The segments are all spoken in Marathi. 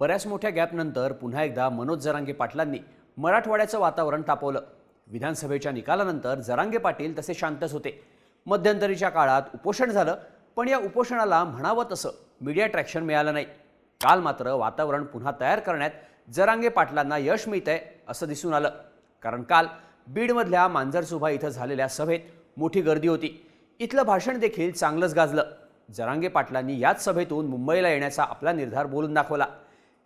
बऱ्याच मोठ्या गॅपनंतर पुन्हा एकदा मनोज जरांगे पाटलांनी मराठवाड्याचं वातावरण तापवलं. विधानसभेच्या निकालानंतर जरांगे पाटील तसे शांतच होते. मध्यंतरीच्या काळात उपोषण झालं पण या उपोषणाला म्हणावं तसं मीडिया ट्रॅक्शन मिळालं नाही. काल मात्र वातावरण पुन्हा तयार करण्यात जरांगे पाटलांना यश मिळतंय असं दिसून आलं. कारण काल बीडमधल्या मांजरसुभा इथं झालेल्या सभेत मोठी गर्दी होती. इथलं भाषण देखील चांगलंच गाजलं. जरांगे पाटलांनी याच सभेतून मुंबईला येण्याचा आपला निर्धार बोलून दाखवला.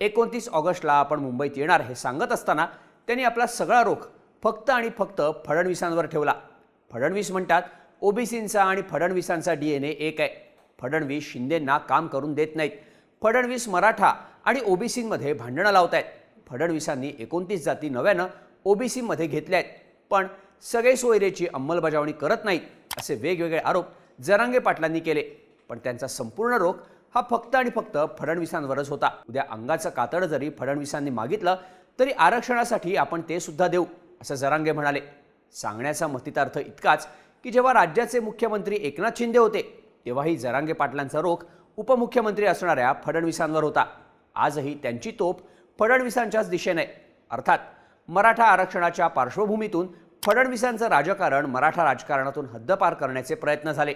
एकोणतीस ऑगस्टला आपण मुंबईत येणार हे सांगत असताना त्यांनी आपला सगळा रोख फक्त आणि फक्त फडणवीसांवर ठेवला. फडणवीस म्हणतात ओबीसींचा आणि फडणवीसांचा डी एन ए एक आहे. फडणवीस शिंदेंना काम करून देत नाहीत. फडणवीस मराठा आणि ओबीसींमध्ये भांडणं लावत आहेत. फडणवीसांनी एकोणतीस जाती नव्यानं ओबीसीमध्ये घेतल्या आहेत. पण सगळे सोयरेची अंमलबजावणी करत नाहीत असे वेगवेगळे आरोप जरांगे पाटलांनी केले. पण त्यांचा संपूर्ण रोख हा फक्त आणि फक्त फडणवीसांवरच होता. उद्या अंगाचं कातड जरी फडणवीसांनी मागितलं तरी आरक्षणासाठी आपण ते सुद्धा देऊ असं जरांगे म्हणाले. सांगण्याचा मतितार्थ इतकाच की जेव्हा राज्याचे मुख्यमंत्री एकनाथ शिंदे होते तेव्हाही जरांगे पाटलांचा रोख उपमुख्यमंत्री असणाऱ्या फडणवीसांवर होता. आजही त्यांची तोप फडणवीसांच्याच दिशेने. अर्थात मराठा आरक्षणाच्या पार्श्वभूमीतून फडणवीसांचं राजकारण मराठा राजकारणातून हद्दपार करण्याचे प्रयत्न झाले.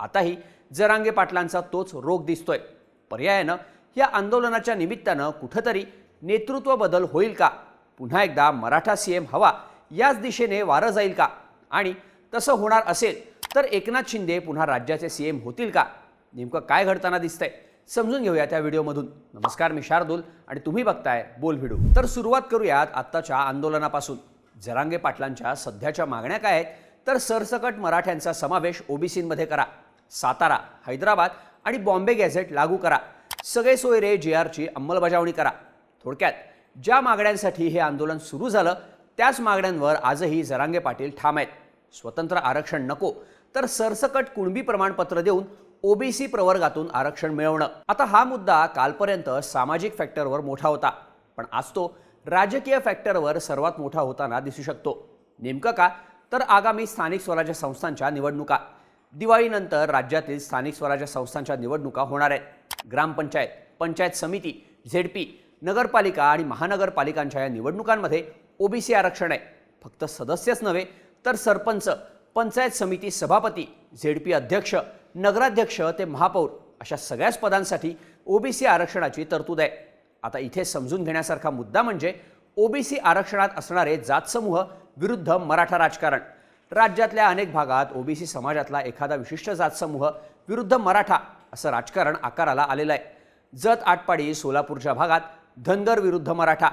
आताही जरांगे पाटलांचा तोच रोग दिसतोय. पर्यायानं या आंदोलनाच्या निमित्तानं कुठंतरी नेतृत्व बदल होईल का? पुन्हा एकदा मराठा सीएम हवा याच दिशेने वारं जाईल का? आणि तसं होणार असेल तर एकनाथ शिंदे पुन्हा राज्याचे सीएम होतील का? नेमकं काय घडताना दिसतंय? समजून घेऊया त्या व्हिडिओमधून. नमस्कार मी शार्दूल आणि तुम्ही बघताय बोल व्हिडिओ. तर सुरुवात करूयात आत्ताच्या आंदोलनापासून. जरांगे पाटलांच्या सध्याच्या मागण्या काय आहेत? तर सरसकट मराठ्यांचा समावेश ओबीसीमध्ये करा. सातारा हैदराबाद आणि बॉम्बे गॅझेट लागू करा. सगळे सोयरे जे आरची अंमलबजावणी करा. थोडक्यात ज्या मागण्यांसाठी हे आंदोलन सुरू झालं त्याच मागण्यांवर आजही जरांगे पाटील ठाम आहेत. स्वतंत्र आरक्षण नको तर सरसकट कुणबी प्रमाणपत्र देऊन ओबीसी प्रवर्गातून आरक्षण मिळवणं. आता हा मुद्दा कालपर्यंत सामाजिक फॅक्टरवर मोठा होता पण आज तो राजकीय फॅक्टरवर सर्वात मोठा होताना दिसू शकतो. नेमकं का? तर आगामी स्थानिक स्वराज्य संस्थांच्या निवडणुका. दिवाळीनंतर राज्यातील स्थानिक स्वराज्य संस्थांच्या निवडणुका होणार आहेत. ग्रामपंचायत पंचायत समिती झेडपी नगरपालिका आणि महानगरपालिकांच्या या निवडणुकांमध्ये ओबीसी आरक्षण आहे. फक्त सदस्यच नव्हे तर सरपंच पंचायत समिती सभापती झेडपी अध्यक्ष नगराध्यक्ष ते महापौर अशा सगळ्याच पदांसाठी ओबीसी आरक्षणाची तरतूद आहे. आता इथे समजून घेण्यासारखा मुद्दा म्हणजे ओबीसी आरक्षणात असणारे जातसमूह विरुद्ध मराठा राजकारण. राज्यातल्या अनेक भागात ओबीसी समाजातला एखादा विशिष्ट जातसमूह विरुद्ध मराठा असं राजकारण आकाराला आलेलं आहे जत आटपाडी सोलापूरच्या भागात धनगर विरुद्ध मराठा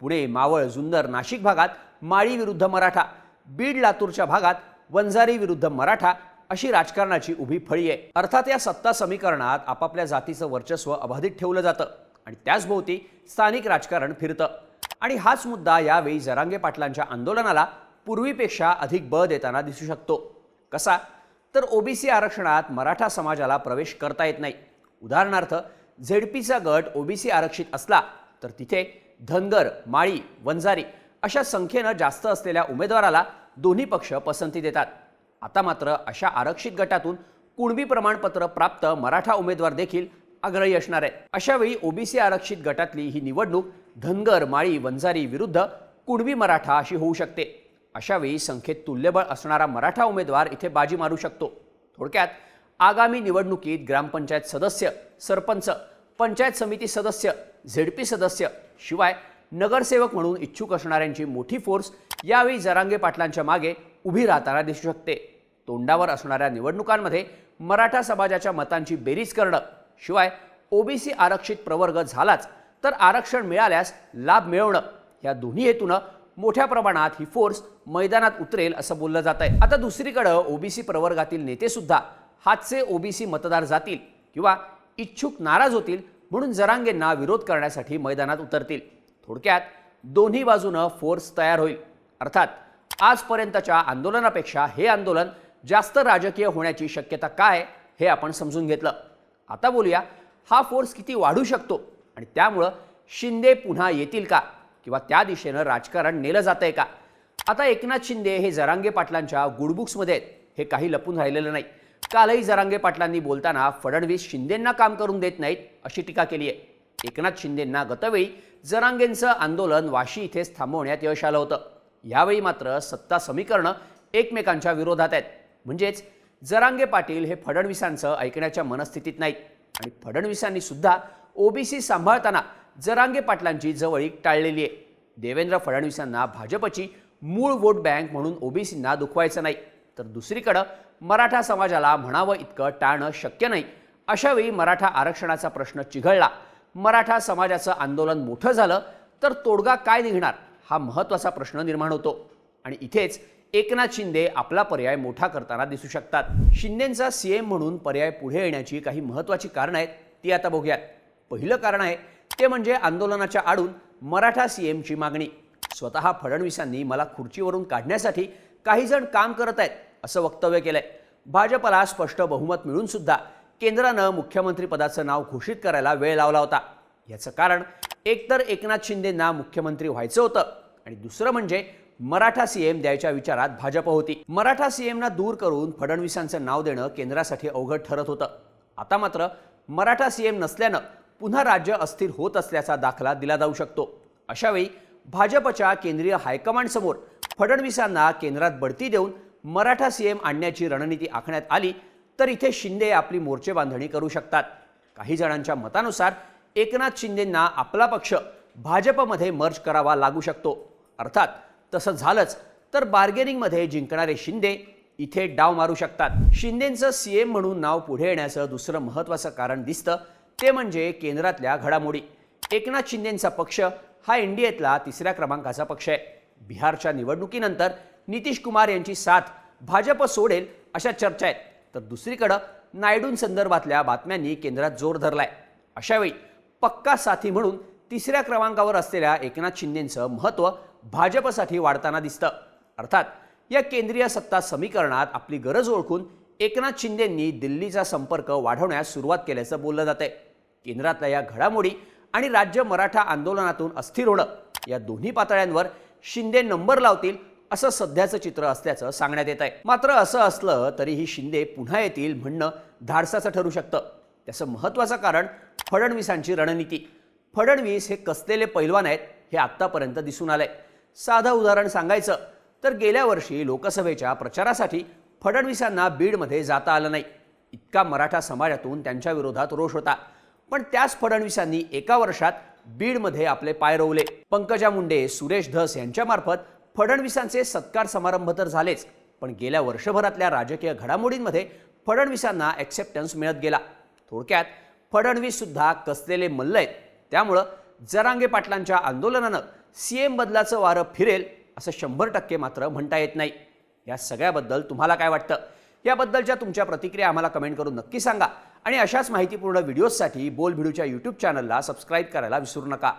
पुणे मावळ जुन्नर नाशिक भागात माळी विरुद्ध मराठा बीड लातूरच्या भागात वंजारी विरुद्ध मराठा अशी राजकारणाची उभी फळी आहे. अर्थात या सत्ता समीकरणात आपापल्या जातीचं वर्चस्व अबाधित ठेवलं जातं आणि त्याचभोवती स्थानिक राजकारण फिरतं. आणि हाच मुद्दा यावेळी जरांगे पाटलांच्या आंदोलनाला पूर्वीपेक्षा अधिक बळ देताना दिसू शकतो. कसा? तर ओबीसी आरक्षणात मराठा समाजाला प्रवेश करता येत नाही. उदाहरणार्थ झेडपीचा गट ओबीसी आरक्षित असला तर तिथे धनगर माळी वंजारी अशा संख्येनं जास्त असलेल्या उमेदवाराला दोन्ही पक्ष पसंती देतात. आता मात्र अशा आरक्षित गटातून कुणबी प्रमाणपत्र प्राप्त मराठा उमेदवार देखील आग्रही असणार आहेत. अशा वेळी ओबीसी आरक्षित गटातली ही निवडणूक धनगर माळी वंजारी विरुद्ध कुणबी मराठा अशी होऊ शकते. अशावेळी संख्येत तुल्यबळ असणारा मराठा उमेदवार इथे बाजी मारू शकतो. थोडक्यात आगामी निवडणुकीत ग्रामपंचायत सदस्य सरपंच पंचायत समिती सदस्य झेडपी सदस्य शिवाय नगरसेवक म्हणून इच्छुक असणाऱ्यांची मोठी फोर्स यावेळी जरांगे पाटलांच्या मागे उभी राहताना दिसू शकते. तोंडावर असणाऱ्या निवडणुकांमध्ये मराठा समाजाच्या मतांची बेरीज करणं शिवाय ओबीसी आरक्षित प्रवर्ग झालाच तर आरक्षण मिळाल्यास लाभ मिळवणं या दोन्ही हेतूनं मोठ्या प्रमाणात ही फोर्स मैदानात उतरेल असं बोललं जात आहे आता दुसरीकडं ओबीसी प्रवर्गातील नेतेसुद्धा हातचे ओबीसी मतदार जातील किंवा इच्छुक नाराज होतील म्हणून जरांगेंना विरोध करण्यासाठी मैदानात उतरतील. थोडक्यात दोन्ही बाजूनं फोर्स तयार होईल. अर्थात आजपर्यंतच्या आंदोलनापेक्षा हे आंदोलन जास्त राजकीय होण्याची शक्यता काय हे आपण समजून घेतलं. आता बोलूया हा फोर्स किती वाढू शकतो? आणि त्यामुळं शिंदे पुन्हा येतील का? किंवा त्या दिशेनं राजकारण नेलं जातंय का? आता एकनाथ शिंदे हे जरांगे पाटलांच्या गुडबुक्समध्ये आहेत. हे काही लपून राहिलेलं नाही. कालही जरांगे पाटलांनी बोलताना फडणवीस शिंदेंना काम करून देत नाहीत अशी टीका केली आहे. एकनाथ शिंदेंना गतवेळी जरांगेंचं आंदोलन वाशी इथेच थांबवण्यात यश आलं होतं. यावेळी मात्र सत्ता समीकरणं एकमेकांच्या विरोधात आहेत. म्हणजेच जरांगे पाटील हे फडणवीसांचं ऐकण्याच्या मनस्थितीत नाहीत. आणि फडणवीसांनी सुद्धा ओबीसी सांभाळताना जरांगे पाटलांची जवळीक टाळलेली आहे. देवेंद्र फडणवीसांना भाजपची मूळ वोट बँक म्हणून ओबीसींना दुखवायचं नाही. तर दुसरीकडं मराठा समाजाला म्हणावं इतकं टाळणं शक्य नाही. अशावेळी मराठा आरक्षणाचा प्रश्न चिघळला. मराठा समाजाचं आंदोलन मोठं झालं तर तोडगा काय निघणार हा महत्त्वाचा प्रश्न निर्माण होतो. आणि इथेच एकनाथ शिंदे आपला पर्याय मोठा करताना दिसू शकतात. शिंदेंचा सीएम म्हणून पर्याय पुढे येण्याची काही महत्त्वाची कारणं आहेत ती आता बघूयात. पहिलं कारण आहे ते म्हणजे आंदोलनाच्या आडून मराठा सीएमची मागणी. स्वतः फडणवीसांनी मला खुर्चीवरून काढण्यासाठी काही जण काम करत आहेत असं वक्तव्य केलंय. भाजपला स्पष्ट बहुमत मिळून सुद्धा केंद्रानं मुख्यमंत्री पदाचं नाव घोषित करायला वेळ लावला होता. याचं कारण एकतर एकनाथ शिंदेंना मुख्यमंत्री व्हायचं होतं आणि दुसरं म्हणजे मराठा सीएम द्यायच्या विचारात भाजप होती. मराठा सीएमना दूर करून फडणवीसांचं नाव देणं केंद्रासाठी अवघड ठरत होतं. आता मात्र मराठा सीएम नसल्यानं पुन्हा राज्य अस्थिर होत असल्याचा दाखला दिला जाऊ शकतो. अशावेळी भाजपच्या केंद्रीय हायकमांडसमोर फडणवीसांना केंद्रात बढती देऊन मराठा सीएम आणण्याची रणनीती आखण्यात आली तर इथे शिंदे आपली मोर्चे बांधणी करू शकतात. काही जणांच्या मतानुसार एकनाथ शिंदेंना आपला पक्ष भाजपमध्ये मर्ज करावा लागू शकतो. अर्थात तसं झालंच तर बार्गेनिंगमध्ये जिंकणारे शिंदे इथे डाव मारू शकतात. शिंदेंचं सीएम म्हणून नाव पुढे येण्याचं दुसरं महत्त्वाचं कारण दिसतं ते म्हणजे केंद्रातल्या घडामोडी. एकनाथ शिंदेंचा पक्ष हा एनडीएतला तिसऱ्या क्रमांकाचा पक्ष आहे. बिहारच्या निवडणुकीनंतर नितीश कुमार यांची साथ भाजप सोडेल अशा चर्चा आहेत. तर दुसरीकडं नायडूंसंदर्भातल्या बातम्यांनी केंद्रात जोर धरलाय. अशावेळी पक्का साथी म्हणून तिसऱ्या क्रमांकावर असलेल्या एकनाथ शिंदेंचं महत्त्व भाजपसाठी वाढताना दिसतं. अर्थात या केंद्रीय सत्ता समीकरणात आपली गरज ओळखून एकनाथ शिंदेंनी दिल्लीचा संपर्क वाढवण्यास सुरुवात केल्याचं बोललं जातंय. केंद्रातल्या या घडामोडी आणि राज्य मराठा आंदोलनातून अस्थिर होणं या दोन्ही पातळ्यांवर शिंदे नंबर लावतील असं सध्याचं चित्र असल्याचं सांगण्यात येत आहे मात्र असं असलं तरीही शिंदे पुन्हा येतील म्हणणं धाडसाचं ठरू शकतं. त्याचं महत्त्वाचं कारण फडणवीसांची रणनीती. फडणवीस हे कसलेले पैलवान आहेत हे आत्तापर्यंत दिसून आलंय. साधं उदाहरण सांगायचं तर गेल्या वर्षी लोकसभेच्या प्रचारासाठी फडणवीसांना बीडमध्ये जाता आलं नाही. इतका मराठा समाजातून त्यांच्या विरोधात रोष होता. पण त्याच फडणवीसांनी एका वर्षात बीडमध्ये आपले पाय रोवले. पंकजा मुंडे सुरेश धस यांच्यामार्फत फडणवीसांचे सत्कार समारंभ तर झालेच. पण गेल्या वर्षभरातल्या राजकीय घडामोडींमध्ये फडणवीसांना ॲक्सेप्टन्स मिळत गेला. थोडक्यात फडणवीस सुद्धा कसलेले मल्ल आहेत त्यामुळं जरांगे पाटलांच्या आंदोलनानं सीएम बदलाचं वारं फिरेल असं शंभर टक्के मात्र म्हणता येत नाही. या सगळ्याबद्दल तुम्हाला काय वाटतं? याबद्दलच्या तुमच्या प्रतिक्रिया आम्हाला कमेंट करून नक्की सांगा. आणि अशाच माहितीपूर्ण व्हिडिओजसाठी बोलभिडूच्या यूट्यूब चॅनलला सबस्क्राईब करायला विसरू नका.